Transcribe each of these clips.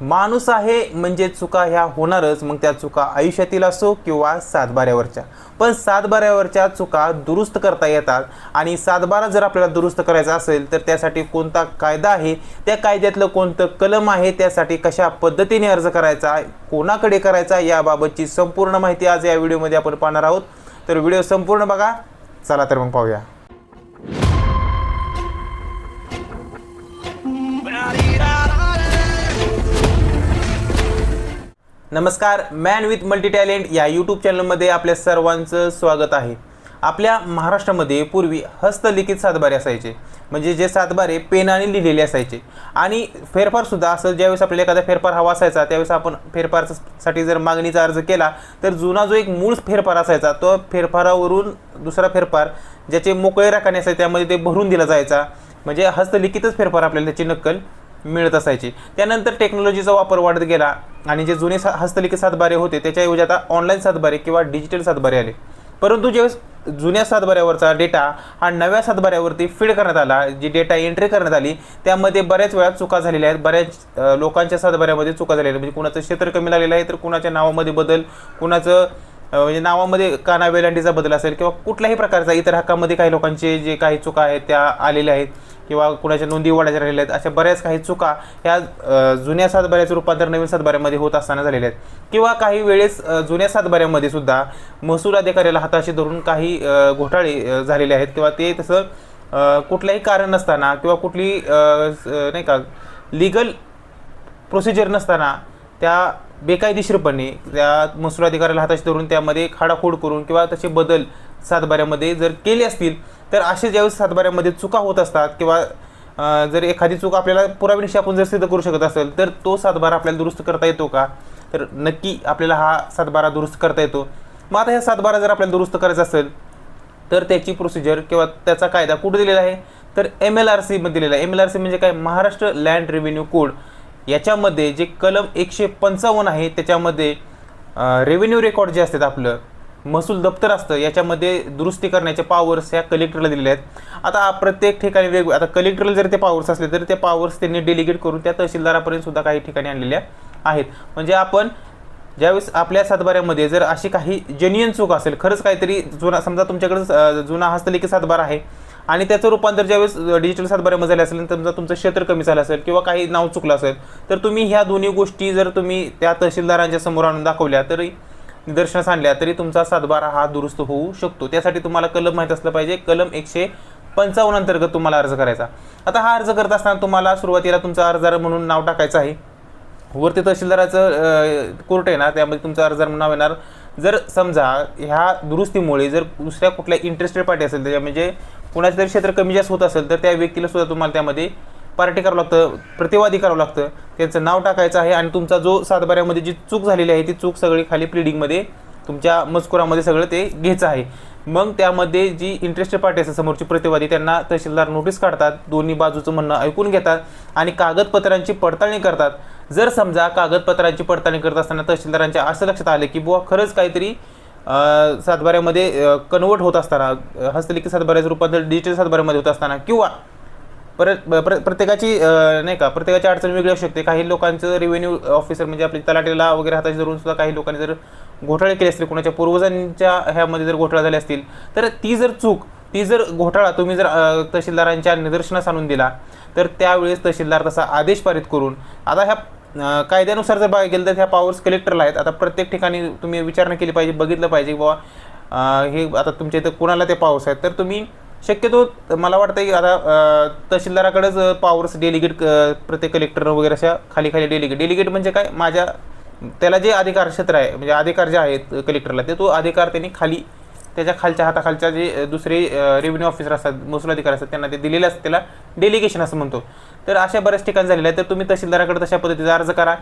माणूस आहे म्हणजे चुका ह्या होणारच मग त्या चुका आयुष्यातील असो किंवा सातबाऱ्यावरच्या. पण सातबाऱ्यावरच्या चुका दुरुस्त करता येतात आणि सातबारा जर आपल्याला दुरुस्त करायचा असेल तर त्यासाठी कोणता कायदा आहे? त्या कायद्यातलं कोणतं कलम आहे? त्यासाठी कशा पद्धतीने अर्ज करायचा? कोणाकडे करायचा? याबाबतची संपूर्ण माहिती आज या व्हिडिओमध्ये आपण पाहणार आहोत. तर व्हिडिओ संपूर्ण बघा. चला तर मग पाहूया. नमस्कार मॅन विथ मल्टी टॅलेंट या यूट्यूब चॅनलमध्ये आपल्या सर्वांचं स्वागत आहे. आपल्या महाराष्ट्रामध्ये पूर्वी हस्तलिखित सातबारे असायचे. म्हणजे जे सातबारे पेनाने लिहिलेले असायचे. आणि फेरफारसुद्धा असं ज्यावेळेस आपल्याला एखादा फेरफार हवा असायचा त्यावेळेस आपण फेरफारसाठी जर मागणीचा अर्ज केला तर जुना जो एक मूळ फेरफार असायचा तो फेरफारावरून दुसरा फेरफार ज्याचे मोकळे राखाणे असायचे त्यामध्ये ते भरून दिला जायचा. म्हणजे हस्तलिखितच फेरफार आपल्याला त्याची नक्कल मिळत असायची. त्यानंतर टेक्नॉलॉजीचा वापर वाढत गेला आणि जे जुने सा हस्तलिखित सातबारे होते त्याच्याऐवजी आता ऑनलाईन सातबारे किंवा डिजिटल सातबारे आले. परंतु ज्यावेळेस जुन्या सातबाऱ्यावरचा डेटा हा नव्या सातबाऱ्यावरती फीड करण्यात आला जी डेटा एंट्री करण्यात आली त्यामध्ये बऱ्याच वेळा चुका झालेल्या आहेत. बऱ्याच लोकांच्या सातबाऱ्यामध्ये चुका झालेल्या आहेत. म्हणजे कुणाचं क्षेत्र कमी लागलेलं आहे तर कुणाच्या नावामध्ये बदल कुणाचं म्हणजे नावामध्ये काना वेलांटीचा बदल असेल किंवा कुठल्याही प्रकारचा इतर हक्कामध्ये काही लोकांचे जे काही चुका आहेत त्या आलेल्या आहेत किंवा कुणाच्या नोंदी वाढायच्या राहिल्या आहेत अशा बऱ्याच काही चुका ह्या जुन्या सातबाऱ्याचं रूपांतर नवीन सातबाऱ्यामध्ये होत असताना झालेल्या आहेत. किंवा काही वेळेस जुन्या सातबाऱ्यामध्ये सुद्धा महसूल अधिकाऱ्याला हाताशी धरून काही घोटाळे झालेले आहेत किंवा ते तसं कुठलंही कारण नसताना किंवा कुठली नाही का लिगल प्रोसिजर नसताना त्या बेकायदेशीरपणे त्या महसूल अधिकाऱ्याला हाताशी धरून त्यामध्ये खाडाखोड करून किंवा तसे बदल सातबाऱ्यामध्ये जर केले असतील तर असे ज्यावेळेस सातबाऱ्यामध्ये चुका होत असतात किंवा जर एखादी चूक आपल्याला पुराव्यानिशी आपण जर सिद्ध करू शकत असेल तर तो सातबारा आपल्याला दुरुस्त करता येतो का? तर नक्की आपल्याला हा सातबारा दुरुस्त करता येतो. मग आता ह्या सातबारा जर आपल्याला दुरुस्त करायचा असेल तर त्याची प्रोसिजर किंवा त्याचा कायदा कुठे दिलेला आहे? तर एम एल आर सीमध्ये दिलेला आहे. एम एल आर सी म्हणजे काय? महाराष्ट्र लँड रेव्हेन्यू कोड याच्यामध्ये जे कलम एकशे पंचावन्न आहे त्याच्यामध्ये रेव्हेन्यू रेकॉर्ड जे असतात आपलं महसूल दप्तर असतं याच्यामध्ये दुरुस्ती करण्याचे पॉवर्स ह्या कलेक्टरला दिलेले आहेत. आता प्रत्येक ठिकाणी वेग आता कलेक्टरला जर ते पॉवर्स असले तर ते पॉवर्स त्यांनी डेलिगेट करून त्या तहसीलदारापर्यंत सुद्धा काही ठिकाणी आणलेल्या आहेत. म्हणजे आपण ज्यावेळेस आपल्या सातबाऱ्यामध्ये जर अशी काही जेन्युअन चूक असेल खरंच काहीतरी जुना समजा तुमच्याकडे जुना हस्तलेखी सातबारा आहे आणि त्याचं रूपांतर ज्यावेळेस डिजिटल सातबाऱ्यामध्ये झालं असेल समजा तुमचं क्षेत्र कमी झालं असेल किंवा काही नाव चुकलं असेल तर तुम्ही ह्या दोन्ही गोष्टी जर तुम्ही त्या तहसीलदारांच्या समोर आणून दाखवल्या तरी निदर्शनास आणल्या तरी तुमचा सातबारा हा दुरुस्त होऊ शकतो. त्यासाठी तुम्हाला कलम माहीत असलं पाहिजे. कलम एकशे पंचावन्न अंतर्गत तुम्हाला अर्ज करायचा. आता हा अर्ज करत असताना तुम्हाला सुरुवातीला तुमचा अर्जदार म्हणून नाव टाकायचं आहे. वरती तहसीलदाराचं कोर्ट आहे ना त्यामध्ये तुमचा अर्जदार म्हणून नाव येणार. जर समजा ह्या दुरुस्तीमुळे जर दुसऱ्या कुठल्या इंटरेस्टेड पार्टी असेल त्याच्या म्हणजे कुणाचं तरी क्षेत्र कमी जास्त होत असेल तर त्या व्यक्तीला सुद्धा तुम्हाला त्यामध्ये पार्टी करावं लागतं प्रतिवादी करावं लागतं. त्यांचं नाव टाकायचं आहे आणि तुमचा जो सातबाऱ्यामध्ये जी चूक झालेली आहे ती चूक सगळी खाली प्लिडिंगमध्ये तुमच्या मजकुरामध्ये सगळं ते घ्यायचं आहे. मग त्यामध्ये जी इंटरेस्टेड पार्टी असते समोरची प्रतिवादी त्यांना तहसीलदार नोटीस काढतात दोन्ही बाजूचं म्हणणं ऐकून घेतात आणि कागदपत्रांची पडताळणी करतात. जर समजा कागदपत्रांची पडताळणी करत असताना तहसीलदारांच्या असं लक्षात आलं की बुवा खरंच काहीतरी सातबाऱ्यामध्ये कन्वर्ट होत असताना हस्तलिखित सातबाऱ्याचं रूपांतर डिजिटल सातबाऱ्यामध्ये होत असताना किंवा परत ब- प्र प्रत्येकाची नाही का प्रत्येकाची अडचण वेगळी असू शकते. काही लोकांचं रेव्हेन्यू ऑफिसर म्हणजे आपली तलाटेला वगैरे हाताशी धरून सुद्धा काही लोकांनी जर घोटाळे केले असतील कोणाच्या पूर्वजांच्या ह्यामध्ये जर घोटाळा झाले असतील तर ती जर चूक ती जर घोटाळा तुम्ही जर तहसीलदारांच्या निदर्शनास आणून दिला तर त्यावेळेस तहसीलदार तसा आदेश पारित करून आता ह्या कायद्यानुसार जर बघायला गेलं तर ह्या पॉवर्स कलेक्टरला आहेत. आता प्रत्येक ठिकाणी तुम्ही विचारणा केली पाहिजे बघितलं पाहिजे बाबा हे आता तुमच्या इथं कोणाला ते पॉवर्स आहेत? तर तुम्ही शक्यतो मला वाटतं की आता तहसीलदाराकडेच पॉवर्स डेलिगेट प्रत्येक कलेक्टर वगैरे अशा खाली खाली डेलिगेट डेलिगेट म्हणजे काय? माझ्या त्याला जे अधिकार क्षेत्र आहे म्हणजे अधिकार जे आहेत कलेक्टरला ते तो अधिकार त्यांनी खाली त्याच्या खालच्या हाताखालच्या जे दुसरे रेव्हेन्यू ऑफिसर असतात महसूल अधिकारी असतात त्यांना ते दिलेले असतात त्याला डेलिगेशन असं म्हणतो. तर अशा बऱ्याच ठिकाणी झालेल्या आहेत. तर तुम्ही तहसीलदाराकडे तशा पद्धतीचा अर्ज करा.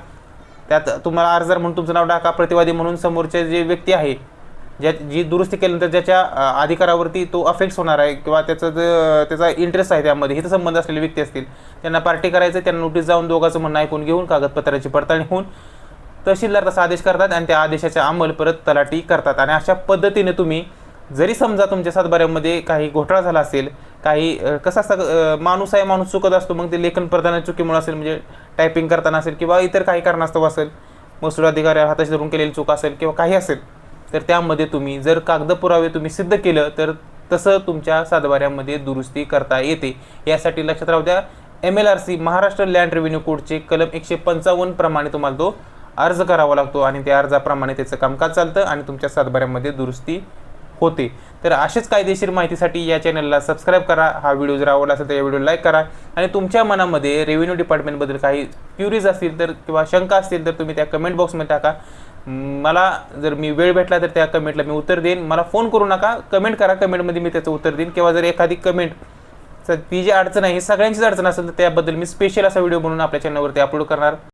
त्यात तुम्हाला अर्जदार म्हणून तुमचं नाव टाका प्रतिवादी म्हणून समोरचे जे व्यक्ती आहे ज्या जी दुरुस्ती केल्यानंतर ज्याच्या अधिकारावरती तो अफेक्ट्स होणार आहे किंवा त्याचं जे त्याचा इंटरेस्ट आहे त्यामध्ये हितसंबंध असलेले व्यक्ती असतील त्यांना पार्टी करायचं त्यांना नोटीस जाऊन दोघांचं म्हणणं ऐकून घेऊन कागदपत्राची पडताळणी होऊन तहसीलदार तसा आदेश करतात आणि त्या आदेशाचा अंमल परत तलाठी करतात. आणि अशा पद्धतीने तुम्ही जरी समजा तुमच्या सातबाऱ्यामध्ये काही घोटाळा झाला असेल काही कसं असतं माणूस आहे माणूस चुकत असतो मग ते लेखन प्रदान चुकीमुळे असेल म्हणजे टायपिंग करताना असेल किंवा इतर काही कारणास्तव असेल महसूल अधिकारी हाताशी धरून केलेली चूक असेल किंवा काही असेल तर त्यामध्ये तुम्ही जर कागद पुरावे तुम्ही सिद्ध केलं तर तसं तुमच्या सातबाऱ्यामध्ये दुरुस्ती करता येते. यासाठी लक्षात राहू द्या M L R C Maharashtra land revenue कोडचे कलम एकशे पंचावन्न प्रमाणे तुम्हाला तो अर्ज करावा लागतो आणि त्या अर्जाप्रमाणे त्याचं कामकाज चालतं आणि तुमच्या सातबाऱ्यामध्ये दुरुस्ती होते. तर असेच कायदेशीर माहितीसाठी या चॅनलला सबस्क्राईब करा. हा व्हिडिओ जर आवडला असेल तर या व्हिडिओ लाईक करा. आणि तुमच्या मनामध्ये रेव्हेन्यू डिपार्टमेंटबद्दल काही क्युरीज असतील तर किंवा शंका असतील तर तुम्ही त्या कमेंट बॉक्समध्ये टाका. मला जर मी वेळ भेटला तर त्या कमेंटला मी उत्तर देईन. मला फोन करू नका. कमेंट करा. कमेंटमध्ये मी त्याचं उत्तर देईन. किंवा जर एखादी कमेंट ती जी अडचण आहे सगळ्यांचीच अडचण असेल तर त्याबद्दल मी स्पेशल असा व्हिडिओ बनवून आपल्या चॅनलवरती अपलोड करणार.